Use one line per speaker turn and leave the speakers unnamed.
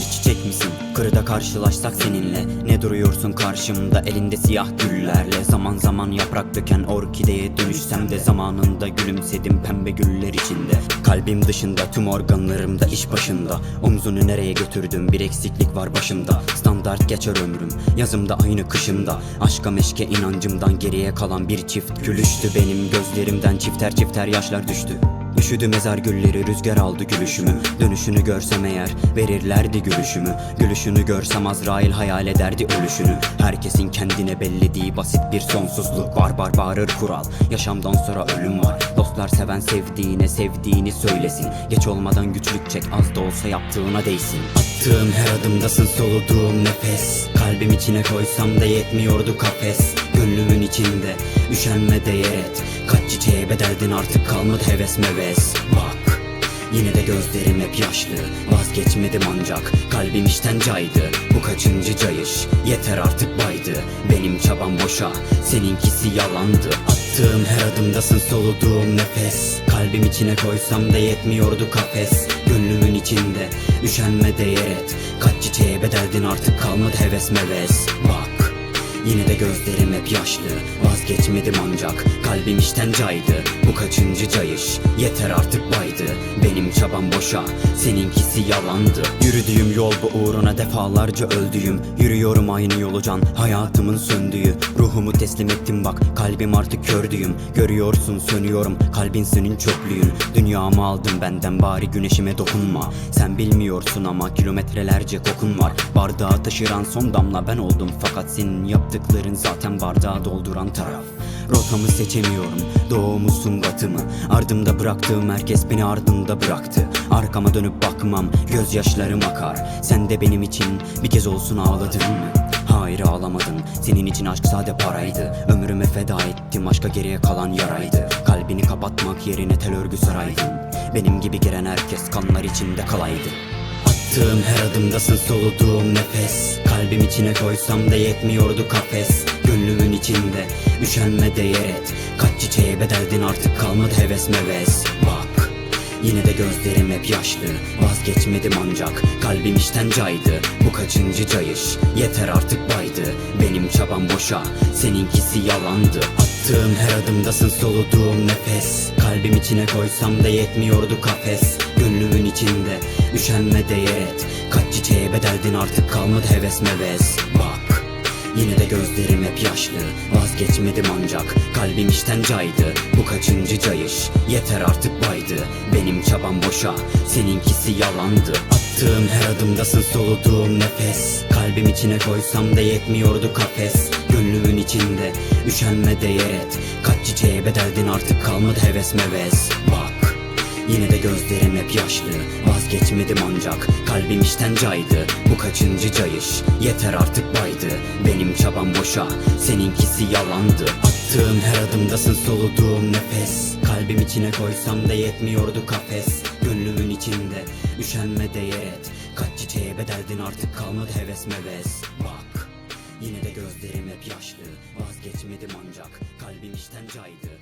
çiçek misin? Kırda karşılaşsak seninle. Ne duruyorsun karşımda? Elinde siyah güllerle. Zaman zaman yaprak döken orkideye dönüşsem de Zamanında gülümsedim pembe güller içinde. Kalbim dışında tüm organlarımda iş başında. Omzunu nereye götürdüm? Bir eksiklik var başımda. Standart geçer ömrüm. Yazımda aynı kışımda. Aşka meşke inancımdan geriye kalan bir çift gülüştü Benim gözlerimden çifter çifter yaşlar düştü Üşüdü mezar gülleri rüzgar aldı gülüşümü. Dönüşünü görsem eğer verirlerdi gülüşümü. Gülüşünü görsem Azrail hayal ederdi ölüşünü. Herkesin kendine bellediği basit bir sonsuzluk var. Bar bağırır kural. Yaşamdan sonra ölüm var. Dostlar seven sevdiğine sevdiğini söylesin. Geç olmadan güçlük çek az da olsa yaptığına değsin. Attığım her adımdasın soluduğum nefes. Kalbim içine koysam da yetmiyordu kafes. Gönlümün içinde üşenme değer et çiçeğe bedeldin artık kalmadı heves meves. Bak Yine de gözlerim hep yaşlı. Vazgeçmedim ancak kalbim işten caydı. Bu kaçıncı cayış? Yeter artık baydı. Benim çabam boşa seninkisi yalandı. Attığım her adımdasın soluduğum nefes. Kalbim içine koysam da yetmiyordu kafes. Gönlümün içinde üşenme değer et. Kaç çiçeğe bedeldin artık kalmadı heves meves. Bak Yine de gözlerim hep yaşlı. Vazgeçmedim ancak kalbim işten caydı. Bu kaçıncı cayış? Yeter artık baydı. Benim çabam boşa seninkisi yalandı. Yürüdüğüm yol bu uğruna defalarca öldüğüm. Yürüyorum aynı yolu can hayatımın söndüğü. Ruhumu teslim ettim bak kalbim artık kördüğüm. Görüyorsun sönüyorum kalbin senin çöplüğün. Dünyamı aldın benden bari güneşime dokunma. Sen bilmiyorsun ama kilometrelerce kokun var. Bardağı taşıran son damla ben oldum Fakat senin yaptıkların zaten bardağı dolduran taraf. Rotamı seçemiyorum doğu musun batı mı Ardımda bıraktığım herkes beni ardında bıraktı. Arkama dönüp bakmam gözyaşlarım akar. Sen de benim için bir kez olsun ağladın mı? Hayır ağlamadım. Senin için aşk sade paraydı. Ömrüme feda ettim aşka geriye kalan yaraydı. Kalbini kapatmak yerine tel örgü saraydın Benim gibi giren herkes kanlar içinde kalaydı Attığım her adımdasın soluduğum nefes. Kalbim içine koysam da yetmiyordu kafes. Gönlümün içinde üşenme değer et. Kaç çiçeğe bedeldin artık kalmadı heves meves. Bak Yine de gözlerim hep yaşlı. Vazgeçmedim ancak kalbim işten caydı. Bu kaçıncı cayış? Yeter artık baydı. Benim çabam boşa seninkisi yalandı. Attığım her adımdasın soluduğum nefes. Kalbim içine koysam da yetmiyordu kafes. Gönlümün içinde üşenme değer et. Kaç çiçeğe bedeldin artık kalmadı heves meves Bak Yine de gözlerim hep yaşlı. Vazgeçmedim ancak kalbim işten caydı. Bu kaçıncı cayış? Yeter artık baydı. Benim çabam boşa seninkisi yalandı. Attığım her adımdasın soluduğum nefes. Kalbim içine koysam da yetmiyordu kafes. Gönlümün içinde üşenme değer et. Kaç çiçeğe bedeldin artık kalmadı heves meves. Bak Yine de gözlerim hep yaşlı Vazgeçmedim ancak kalbim işten caydı. Bu kaçıncı cayış? Yeter artık baydı. Benim çabam boşa seninkisi yalandı. Attığım her adımdasın soluduğum nefes. Kalbim içine koysam da yetmiyordu kafes. Gönlümün içinde üşenme değer et Kaç çiçeğe bedeldin artık kalmadı heves meves. Bak Yine de gözlerim hep yaşlı. Vazgeçmedim ancak kalbim işten caydı